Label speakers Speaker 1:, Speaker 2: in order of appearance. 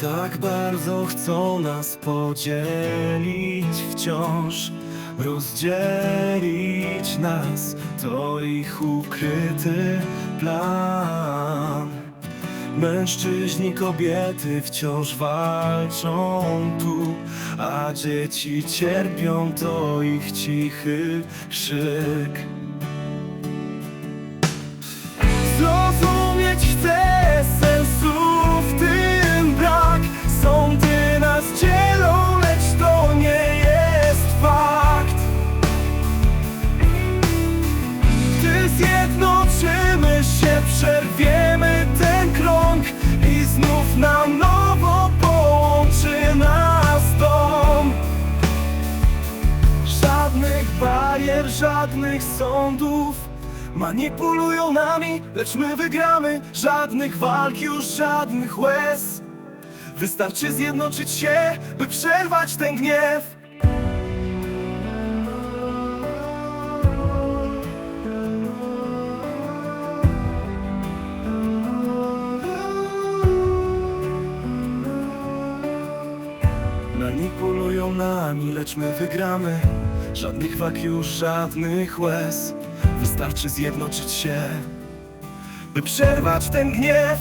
Speaker 1: Tak bardzo chcą nas podzielić wciąż Rozdzielić nas. To ich ukryty plan. Mężczyźni, kobiety wciąż walczą tu A dzieci cierpią, to ich cichy krzyk barier, żadnych sądów. Manipulują nami, lecz my wygramy. Żadnych walk, już żadnych łez. Wystarczy zjednoczyć się, by przerwać ten gniew. Manipulują nami, lecz my wygramy Żadnych walk już, żadnych łez. Wystarczy zjednoczyć się By przerwać ten gniew